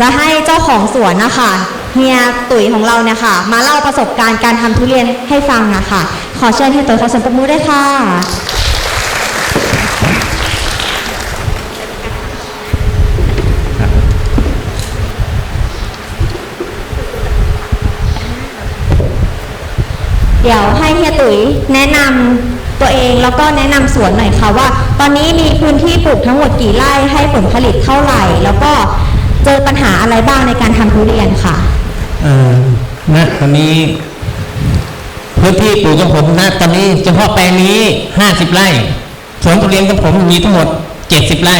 จะให้เจ้าของสวนนะคะเฮียตุ๋ยของเราเนี่ยค่ะ มาเล่าประสบการณ์การทำทุเรียนให้ฟังนะคะขอเชิญเฮียตุ๋ยขอเสียงปรบมือด้วยค่ะ เดี๋ยวให้เฮียตุ๋ยแนะนำตัวเองแล้วก็แนะนำสวนหน่อยค่ะว่า ตอนนี้มีพื้นที่ปลูกทั้งหมดกี่ไร่ให้ผลผลิตเท่าไหร่ แล้วก็ เจอปัญหาอะไรบ้างในการทำทุเรียนค่ะเอ่อณตอนนี้ พื้นที่ปลูกของผมณตอนนี้เฉพาะแปลงนี้50ไร่สวนทุเรียนของผมมีทั้งหมด70ไร่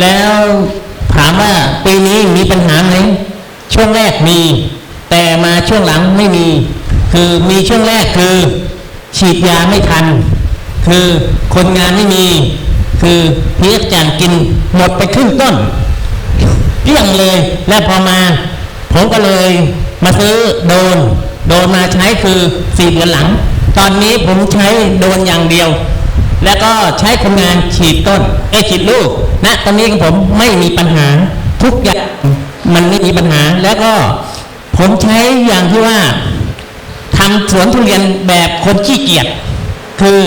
แล้วถามว่าปีนี้มีปัญหาไหมช่วงแรกมี แต่มาช่วงหลังไม่มี คือมีช่วงแรกคือ ฉีดยาไม่ทัน คือคนงานไม่มี คือเพียกจานกินหมดไปครึ่งต้น เกลี้ยงเลย และพอมา ผมก็เลยมาซื้อโดน โดนมาใช้คือสี่เดือนหลัง ตอนนี้ผมใช้โดนอย่างเดียว แล้วก็ใช้คนงานฉีดต้นเอฉีดลูกณตอนนี้ของผมไม่มีปัญหาทุกอย่างมันไม่มีปัญหา แล้วก็ผมใช้อย่างที่ว่าทำสวนทุเรียนแบบคนขี้เกียจคือ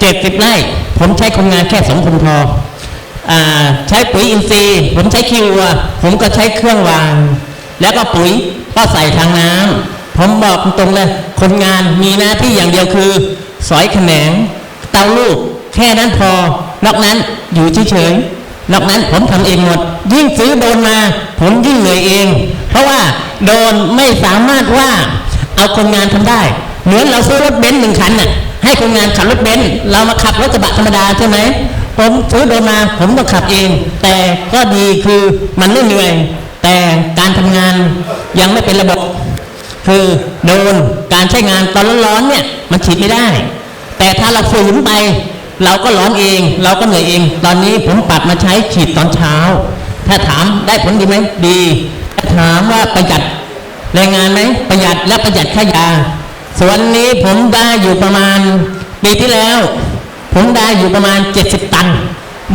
เจ็ดสิบไร่ ผมใช้คนงานแค่สองคนพอ ใช้ปุ๋ยอินทรีย์ ผมใช้คิวผมก็ใช้เครื่องวาง แล้วก็ปุ๋ยก็ใส่ทางน้ำผมบอกตรงเลยคนงานมีหน้าที่อย่างเดียวคือ สอยแขนง เตาลูก แค่นั้นพอนอกนั้นอยู่เฉยๆนอกนั้นผมทำเองหมด ยิ่งซื้อโดนมา ผมยิ่งเหนื่อยเอง เพราะว่าโดนไม่สามารถว่าเอาคนงานทำได้ เหมือนเราซื้อรถเบนซ์หนึ่งคันน่ะให้คนงานขับรถเบนซ์เรามาขับรถกระบะธรรมดาใช่ไหม ผมซื้อโดนมาผมต้องขับเอง แต่ก็ดีคือมันไม่เหนื่อย แต่การทำงานยังไม่เป็นระบบ คือโดนการใช้งานตอนร้อนๆเนี่ยมันฉีดไม่ได้ แต่ถ้าเราฝืนไป เราก็ร้อนเอง เราก็เหนื่อยเอง ตอนนี้ผมปรับมาใช้ฉีดตอนเช้า ถ้าถามได้ผลดีไหมดีถ้าถามว่าประหยัดแรงงานไหมประหยัดและประหยัดค่ายาส่วนนี้ผมได้อยู่ประมาณปีที่แล้ว ผมได้อยู่ประมาณ 70 ตัน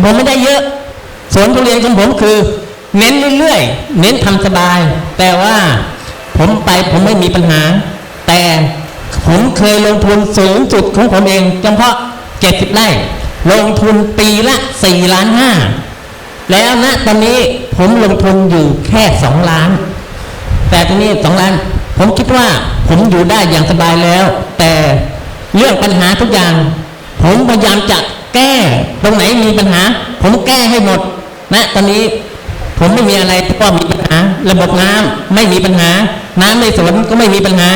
ผมไม่ได้เยอะสวนทุเรียนของผมคือ เน้นเรื่อยๆ เน้นทำสบาย แต่ว่าผมไปผมไม่มีปัญหา แต่ผมเคยลงทุนสูงสุดของผมเองเฉพาะ 70 ไร่ ลงทุนปีละ4ล้านห้าแล้วณตอนนี้ผมลงทุนอยู่แค่ 2 ล้าน แต่ทีนี้สองล้าน ผมคิดว่าผมอยู่ได้อย่างสบายแล้ว แต่เรื่องปัญหาทุกอย่าง ผมพยายามจะแก้ตรงไหนมีปัญหา ผมแก้ให้หมดนะตอนนี้ผมไม่มีอะไรที่ว่ามีปัญหา ระบบน้ำไม่มีปัญหา น้ำในสวนก็ไม่มีปัญหา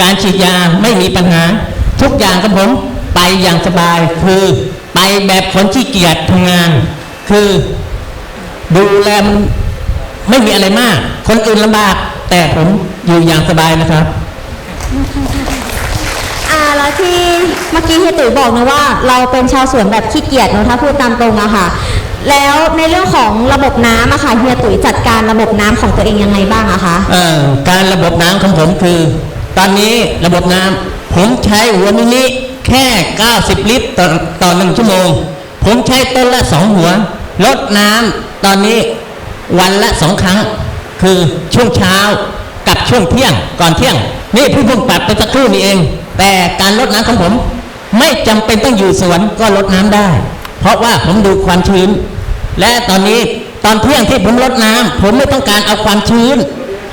การฉีดยาไม่มีปัญหา ทุกอย่างกับผมไปอย่างสบาย คือไปแบบคนที่เกียจทำงาน คือดูแลมันไม่มีอะไรมาก คนอื่นลำบาก แต่ผมอยู่อย่างสบายนะครับ แล้วที่เมื่อกี้เฮียตุ๋ยบอกนะว่า เราเป็นชาวสวนแบบขี้เกียจเนอะถ้าพูดตามตรงอะค่ะ แล้วในเรื่องของระบบน้ำอะค่ะเฮียตุ๋ยจัดการระบบน้ำของตัวเองยังไงบ้างอะคะเอ่อการระบบน้ำของผมคือ ตอนนี้ระบบน้ำผมใช้หัวมินิแค่ 90 ลิตรต่อต่อหนึ่งชั่วโมง ผมใช้ต้นละสองหัวลดน้ำตอนนี้วันละสองครั้ง คือช่วงเช้ากับช่วงเที่ยงก่อนเที่ยง นี่เพิ่งเพิ่งปรับไปสักครู่นี้เอง แต่การลดน้ำของผม ไม่จำเป็นต้องอยู่สวนก็ลดน้ำได้ เพราะว่าผมดูความชื้น และตอนนี้ตอนเที่ยงที่ผมลดน้ำผมไม่ต้องการเอาความชื้น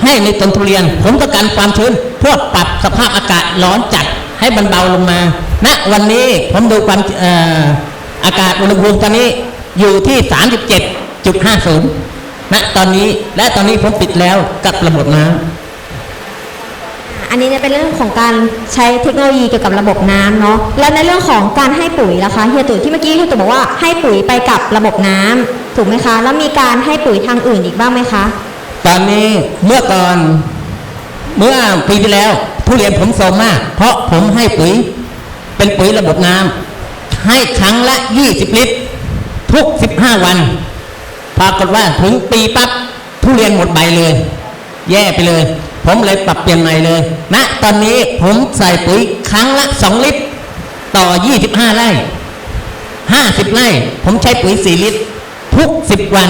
ให้ในต้นทุเรียน ผมต้องการความชื้น เพื่อปรับสภาพอากาศร้อนจัดให้มันเบาลงมาณวันนี้ผมดูความออากาศอุณหภูมิตอนนี้อยู่ที่ 37.50ณตอนนี้และตอนนี้ผมปิดแล้วกับระบบน้ำ อันนี้เนี่ยเป็นเรื่องของการใช้เทคโนโลยีเกี่ยวกับระบบน้ำเนาะแล้วในเรื่องของการให้ปุ๋ยล่ะคะเฮียตุ๋ยที่เมื่อกี้เฮียตุ๋ยบอกว่าให้ปุ๋ยไปกับระบบน้ำถูกไหมคะ แล้วมีการให้ปุ๋ยทางอื่นอีกบ้างไหมคะ ตอนนี้เมื่อก่อนเมื่อปีที่แล้วทุเรียนผมโซมมาก เพราะผมให้ปุ๋ยเป็นปุ๋ยระบบน้ำให้ครั้งละ 20 ลิตร ทุก 15 วันปรากฏว่าถึงปีปั๊บทุเรียนหมดใบเลย แย่ไปเลย ผมเลยปรับเปลี่ยนใหม่เลยณตอนนี้ผมใส่ปุ๋ยครั้งละ 2 ลิตร ต่อ 25 ไร่ 50 ไร่ ผมใช้ปุ๋ย 4 ลิตร ทุก 10 วัน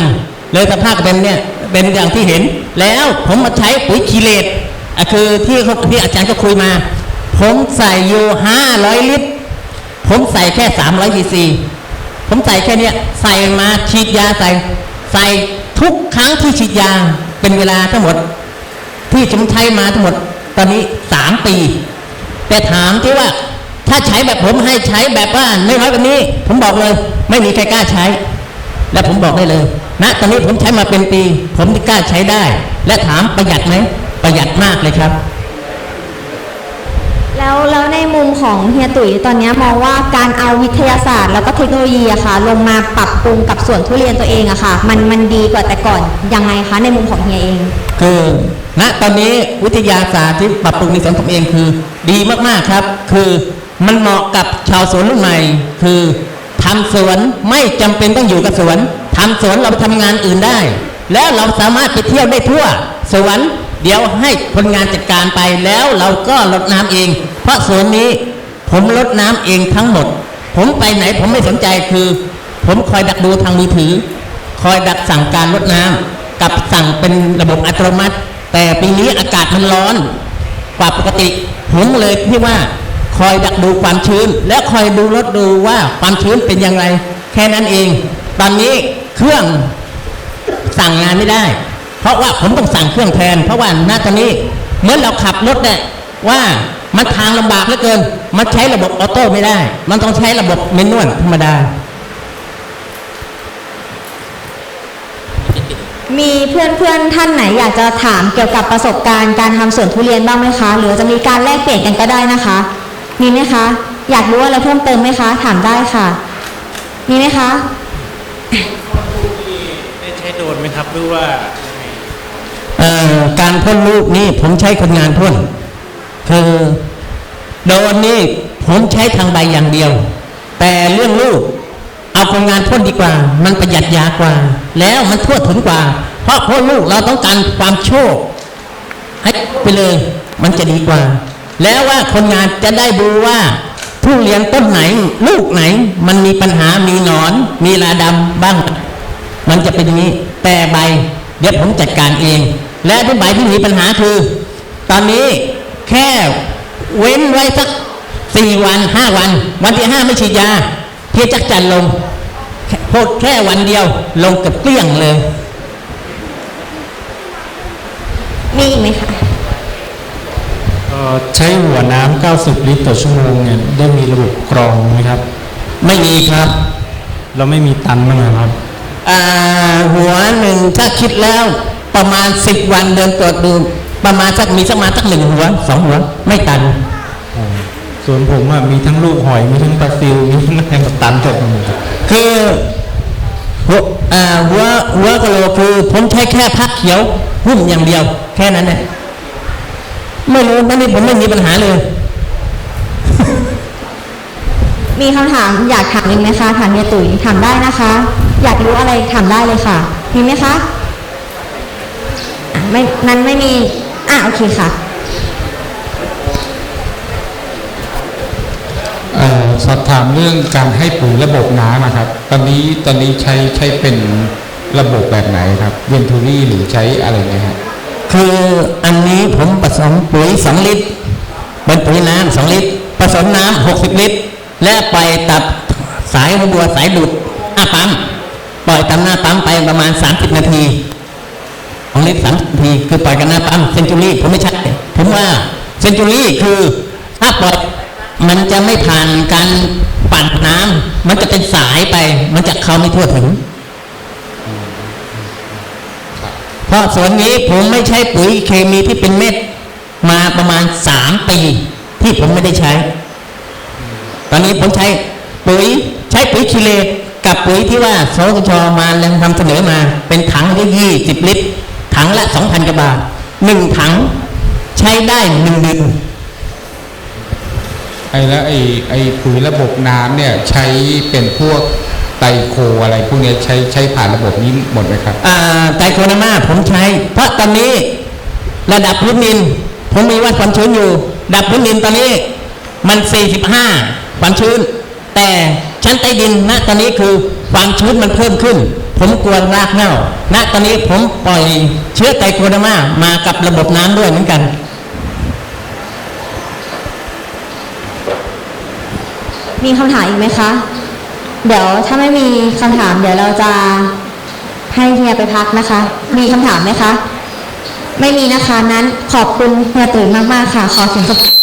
เลยสภาพเป็นเนี่ยเป็นอย่างที่เห็น แล้วผมมาใช้ปุ๋ยคีเลตคือที่ที่อาจารย์ก็คุยมา ผมใส่อยู่ห้าร้อยลิตร ผมใส่แค่สามร้อยซีซีผมใส่แค่เนี้ยใส่มาฉีดยาใส่ ใส่ทุกครั้งที่ฉีดยาเป็นเวลาทั้งหมด ที่ผมใช้มาทั้งหมดตอนนี้สามปี แต่ถามที่ว่า ถ้าใช้แบบผมให้ใช้แบบว่าไม่น้อยกว่านี้ ผมบอกเลย ไม่มีใครกล้าใช้ และผมบอกได้เลยณตอนนี้ผมใช้มาเป็นปี ผมกล้าใช้ได้ และถามประหยัดไหมประหยัดมากเลยครับ แล้วแล้วในมุมของเฮียตุ๋ยตอนนี้มองว่าการเอาวิทยาศาสตร์ แล้วก็เทคโนโลยีอะค่ะ ลงมาปรับปรุงกับสวนทุเรียนตัวเองอะค่ะ มันมันดีกว่าแต่ก่อนยังไงคะในมุมของเฮียเอง คือณตอนนี้วิทยาศาสตร์ที่ปรับปรุงในสวนผมเองคือ ดีมากๆครับ คือมันเหมาะกับชาวสวนรุ่นใหม่ คือทำสวนไม่จำเป็นต้องอยู่กับสวนทำสวนเราไปทำงานอื่นได้ แล้วเราสามารถไปเที่ยวได้ทั่วสวน เดี๋ยวให้คนงานจัดการไปแล้วเราก็รดน้ำเอง เพราะสวนนี้ผมรดน้ำเองทั้งหมด ผมไปไหนผมไม่สนใจคือ ผมคอยดักดูทางมือถือ คอยดักสั่งการรดน้ำกับสั่งเป็นระบบอัตโนมัติ แต่ปีนี้อากาศมันร้อนกว่าปกติ ผมเลยที่ว่าคอยดักดูความชื้น และคอยดูรถดูว่าความชื้นเป็นอย่างไร แค่นั้นเอง ตอนนี้เครื่องสั่งงานไม่ได้ เพราะว่าผมต้องสั่งเครื่องแทน เพราะว่าณตอนนี้เหมื่อนเราขับรถเนี่ยว่ามันทางลำบากเหลือเกิน มันใช้ระบบออโต้ไม่ได้ มันต้องใช้ระบบเมนนวลธรรมดา มีเพื่อนเพื่อนๆท่านไหนอยากจะถามเกี่ยวกับประสบการณ์การทำสวนทุเรียนบ้างไหมคะ หรือจะมีการแลกเปลี่ยนกันก็ได้นะคะ มีไหมคะ อยากรู้อะไรเพิ่มเติมไหมคะ ถามได้ค่ะ มีไหมคะได้ใช้โดรนไหมครับหรือว่าเอ่อ การพ่นลูกนี่ผมใช้คนงานพ่นคือโดนนี่ผมใช้ทางใบอย่างเดียว แต่เรื่องลูกเอาคนงานพ่นดีกว่า มันประหยัดยากว่า แล้วมันทั่วถึงกว่า เพราะพ่นลูกเราต้องการความโชค ให้ไปเลย มันจะดีกว่า แล้วว่าคนงานจะได้ดูว่าทุเรียนต้นไหน ลูกไหน มันมีปัญหามีหนอน มีลาดำบ้าง มันจะเป็นอย่างนี้แต่ใบ เดี๋ยวผมจัดการเอง และที่ใบที่มีปัญหาคือ ตอนนี้แค่เว้นไว้สักสี่วันห้าวัน วันที่ห้าไม่ฉีดยาเพียจักจันลงแค่โพดแค่วันเดียวลงกับเกลี้ยงเลย มีอีกไหมคะเอ่อใช้หัวน้ำ90 ลิตรต่อชั่วโมงเนี่ยได้มีระบบกรองไหมครับ ไม่มีครับ เราไม่มีตันบ้างเหรอครับอ่าหัวหนึ่งถ้าคิดแล้ว ประมาณสิบวันเดินตรวจดู ประมาณสักมีสักมาสักหนึ่งหัวสองหัว ไม่ตัน ส่วนผมอะมีทั้งลูกหอยมีทั้งปลาซิลมีทั้งแมงกะตันตกมาหมดครับคือหัวอ่าหัวหัวกะโหลกคือผมใช้แค่พักเขียวหุ้มอย่างเดียว แค่นั้นเองไม่รู้นั่นนี่ผมไม่มีปัญหาเลย มีคำถามอยากถามอีกไหมคะถามเฮียตุ๋ยถามได้นะคะ อยากรู้อะไรถามได้เลยค่ะ มีไหมคะอะ ไม่นั้นไม่มี อะโอเคค่ะเอ่อสอบถามเรื่องการให้ปุ๋ยระบบน้ำอะครับ ตอนนี้ตอนนี้ใช้ใช้เป็นระบบแบบไหนครับเวนทูรี่หรือใช้อะไรเนะฮะคืออันนี้ผมผสมปุ๋ยสองลิตร เป็นปุ๋ยน้ำสองลิตร ผสมน้ำหกสิบลิตร และไปตัดสายหัวบัวสายดูดอะปั๊มปล่อยตามหน้าปั๊มไปประมาณ 30 นาที ของลิตรสามทีคือปล่อยกันหน้าปั๊มเซนจูรี่ผมไม่ใช่ผมว่าเซนจูรี่คือถ้าปล่อยมันจะไม่ผ่านการปั่นน้ำมันจะเป็นสายไป มันจะเข้าไม่ทั่วถึง เพราะสวนนี้ผมไม่ใช้ปุ๋ยเคมีที่เป็นเม็ดมาประมาณสามปีที่ผมไม่ได้ใช้ ตอนนี้ผมใช้ปุ๋ยใช้ปุ๋ยคีเลกับปุ๋ยที่ว่าสชมาแล้วทำเสนอมาเป็นถังละยี่สิบลิตร ถังละสองพันกว่าบาทหนึ่งถังใช้ได้หนึ่งเดือนไอ้แล้วไอ้ไอ้ปุ๋ยระบบน้ำเนี่ยใช้เป็นพวกไตรโคอะไรพวกเนี้ยใช้ใช้ผ่านระบบนี้หมดไหมครับอ่าไตรโคนามาผมใช้ เพราะตอนนี้ระดับพื้นดิน ผมมีวัดความชื้นอยู่ระดับพื้นดินตอนนี้มัน 45 ความชื้น แต่ชั้นใต้ดินณตอนนี้คือความชื้นมันเพิ่มขึ้น ผมกลัวรากเน่าณตอนนี้ผมปล่อยเชื้อไตรโคเดมามากับระบบน้ำด้วยเหมือนกัน มีคำถามอีกไหมคะ เดี๋ยวถ้าไม่มีคำถาม เดี๋ยวเราจะให้เฮียไปพักนะคะ มีคำถามไหมคะ ไม่มีนะคะนั้นขอบคุณเฮียตุ๋ยมาก ๆ ค่ะ ขอเสียงปรบ